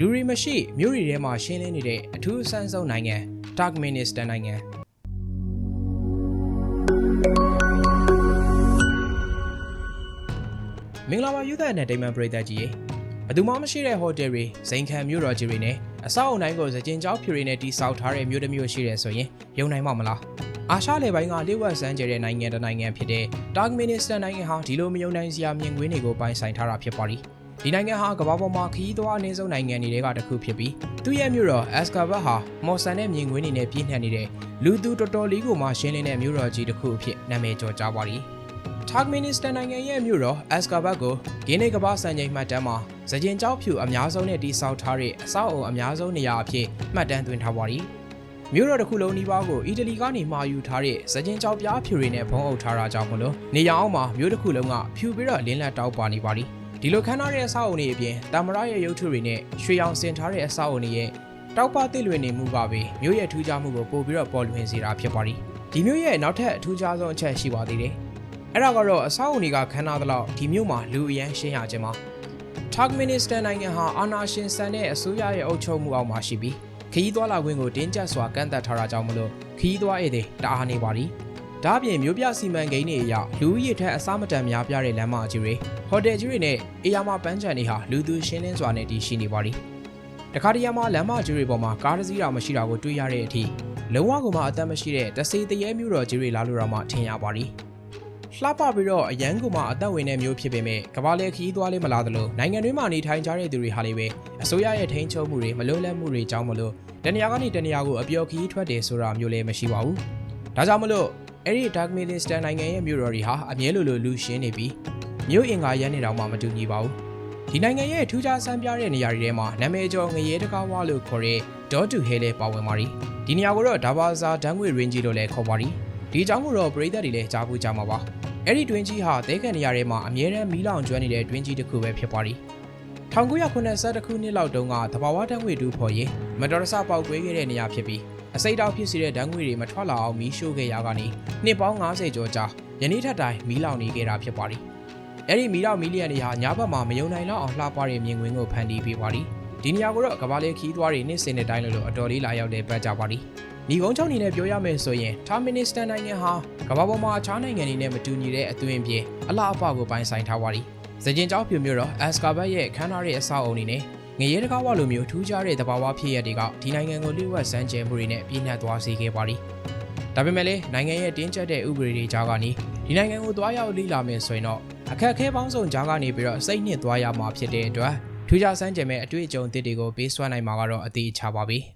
လူရီမရှိမြို့ရီထဲမှာရှင်းလင်းနေတဲ့အထူးအဆန်းဆုံးနိုင်ငံ Turkmenistan နိုင်ငံမင်္ဂလာပါယူသက်နဲ့ဒိမန်ပရိသတ်ကြီးရေဘယ်သူမှမရှိတဲ့ဟိုတယ်တွေဇိမ်ခံမြို့တော်ကြီးတွေနဲ့အဆောက်အုံတိုင်းကိုစကြင်ကြောက်ဖြူတွေနဲ့တိစောက်ထားတဲ့မြို့တစ်မြို့ရှိတယ်ဆိုရင်ယုံနိုင်မှာမလားအာရှလေပိုင်းကလျှို့ဝှက်စမ်းကြတဲ့နိုင်ငံတစ်နိုင်ငံဖြစ်တဲ့ Turkmenistan နိုင်ငံဟာဒီလိုမယုံနိုင်စရာမြင်ကွင်းတွေကိုပိုင်ဆိုင်ထားတာဖြစ်ပါသည် ဒီနိုင်ငံဟာကမ္ဘာပေါ်မှာခရီးသွားအနည်းဆုံးနိုင်ငံတွေကတစ်ခုဖြစ်ပြီးသူ့ရဲ့မြို့တော် Ashgabat ဟာမော်ဆန်တဲ့မြင်ကွင်းတွေနဲ့ပြည့်နှက်နေတဲ့လူသူတော်တော်လေးကိုမှရှင်းလင်းတဲ့မြို့တော်ကြီးတစ်ခုအဖြစ်နာမည်ကျော်ကြပါသည် Turkmenistan နိုင်ငံရဲ့မြို့တော် Ashgabat ကိုဂင်းနေကမ္ဘာစံချိန်မှတ်တမ်းမှာစကြင်ကြောက်ဖြူအများဆုံးနဲ့တိစောက်ထားတဲ့အဆောက်အအုံအများဆုံးနေရာအဖြစ်မှတ်တမ်းသွင်းထားပါသည်မြို့တော်တစ်ခုလုံးဒီပါကိုအီတလီကနေမှာယူထားတဲ့စကြင်ကြောက်ပြားဖြူတွေနဲ့ဖုံးအုပ်ထားတာကြောင့်မလို့နေရာအောင်မှာမြို့တစ်ခုလုံးကဖြူပြီးတော့လင်းလက်တောက်ပါနေပါသည် ဒီလိုခန်းထားတဲ့အဆောက်အုံတွေအပြင်တာမရရဲ့ရုပ်ထုတွေနဲ့ရွှေရောင်စင်ထားတဲ့အဆောက်အုံတွေရဲ့တောက်ပသစ်လွင်နေမှုကပဲမြို့ရဲ့ထူးခြားမှုကိုပို့ပြီးတော့ပေါ်လွင်စေတာဖြစ်ပါသည်ဒီမြို့ရဲ့နောက်ထပ်အထူးခြားဆုံးအချက်ရှိပါသေးတယ်အဲ့ဒါကတော့အဆောက်အုံတွေကခန်းနာသလောက်ဒီမြို့မှာလူအရန်ရှင်းရခြင်းမှာ Turkmenistan နိုင်ငံဟာအာဏာရှင်ဆန်တဲ့အစိုးရရဲ့အုပ်ချုပ်မှုအောက်မှာရှိပြီးခရီးသွားလာခွင့်ကိုတင်းကျပ်စွာကန့်သတ်ထားတာကြောင့်မလို့ခရီးသွားဧည့်သည်တအားနေပါသည် ဒါအပြင်မြို့ပြစီမံကိန်းတွေအရလူဦးရေထက်အစားမတန်များပြားတဲ့လမ်းမကြီးတွေဟိုတယ်ကြီးတွေနဲ့အေယာမပန်းချန်တွေဟာလူသူရှင်းလင်းစွာနဲ့တည်ရှိနေပါသည်တခါတရံမှာလမ်းမကြီးတွေပေါ်မှာကားတစ်စီးတောင်မရှိတာကိုတွေ့ရတဲ့အထိလုံးဝကိုမှအသက်မရှိတဲ့တစေတရေမျိုးတော်ကြီးတွေလာလို့တော့မှထင်ရပါသည်လှပပြီးတော့အရန်ကူမှာအသက်ဝင်တဲ့မျိုးဖြစ်ပေမဲ့ကမ္ဘာလေခရီးသွားလေးမလာသလိုနိုင်ငံတွင်းမှာနေထိုင်ကြတဲ့သူတွေဟာလည်းပဲအစိုးရရဲ့ထိန်းချုပ်မှုတွေမလွတ်လပ်မှုတွေကြောင့်မလို့တနေရာကနေတနေရာကိုအပျော်ခရီးထွက်တယ်ဆိုတာမျိုးလည်းမရှိပါဘူး။ဒါကြောင့်မလို့ အဲ့ဒီ Dark Million Star နိုင်ငံရဲ့မြို့တော်တွေဟာအမြဲလိုလိုလူရှင်းနေပြီးမြို့အင်္ဂါရန်နေတောင်မှမတူညီပါဘူးဒီနိုင်ငံရဲ့ထူးခြားဆန်းပြားတဲ့နေရာတွေထဲမှာနာမည်ကျော်ငရဲတကားဝါလို့ခေါ်တဲ့ဒေါတူဟဲလည်းပါဝင်ပါရီဒီနေရာကိုတော့ဒါဘာဇာဒန်ငွေရင်းကြီးလို့လည်းခေါ်ပါရီဒီအကြောင်းကိုတော့ပရိသတ်တွေလည်းကြားဖို့ကြားမှာပါအဲ့ဒီတွင်ကြီးဟာတဲခန့်နေရာတွေမှာအမြဲတမ်းမီးလောင်ကျွမ်းနေတဲ့တွင်ကြီးတစ်ခုပဲဖြစ်ပါရီ 1992ခုနှစ်လောက်တုန်းကတဘာဝဓာတ်ငွေတူဖော်ရင်မတော်တဆပေါက်ကွဲခဲ့တဲ့နေရာဖြစ်ပြီးအစိတ်အောက်ဖြစ်စေတဲ့ဓာတ်ငွေတွေမထွက်လာအောင်မီးရှို့ခဲ့ရာကနေနှစ်ပေါင်း90ကျော်ကြာယနေ့ထက်တိုင်မီးလောင်နေခဲ့တာဖြစ်ပါသည်။အဲ့ဒီမီးလောင်မီးလျံတွေဟာညဘက်မှာမယုံနိုင်လောက်အောင်လှပတဲ့မြင်ကွင်းကိုဖန်တီးပေးပါသည်။ဒီနေရာကိုတော့ကဘာလေးခီးသွားတွေနှစ်စင်တဲ့တိုင်းလို့အတော်လေးလာရောက်တဲ့ပတ်ကြပါသည်။ညီကုန်းချောင်းနေနဲ့ပြောရမယ်ဆိုရင်တာမီနစ္စတန်နိုင်ငံဟာကမ္ဘာပေါ်မှာအခြားနိုင်ငံတွေနဲ့မတူညီတဲ့အသွင်ပြင်အလားအပကိုပိုင်ဆိုင်ထားပါသည်။ စကြင်ကျောက်ပြူမျိုးတော့ Ashgabat ရဲ့ခန်းနာတဲ့အဆောက်အုံတွေနဲ့ငရဲတကားဝလိုမျိုးထူးခြားတဲ့သဘာဝဖြစ်ရပ်တွေကဒီနိုင်ငံကိုလျှို့ဝှက်စမ်းကြဲမှုတွေနဲ့ပြည့်နှက်သွားစေခဲ့ပါသည်။ဒါပေမဲ့လည်းနိုင်ငံရဲ့တင်းကျပ်တဲ့ဥပဒေတွေကြားကနေဒီနိုင်ငံကိုသွားရောက်လေ့လာမယ်ဆိုရင်တော့အခက်အခဲပေါင်းစုံကြားကနေပြီးတော့စိတ်နှစ်သွားရမှာဖြစ်တဲ့အတွက်ထူးခြားစမ်းကြဲမဲ့အတွေ့အကြုံသစ်တွေကိုပေးစွမ်းနိုင်မှာကတော့အသေးချပါပဲ။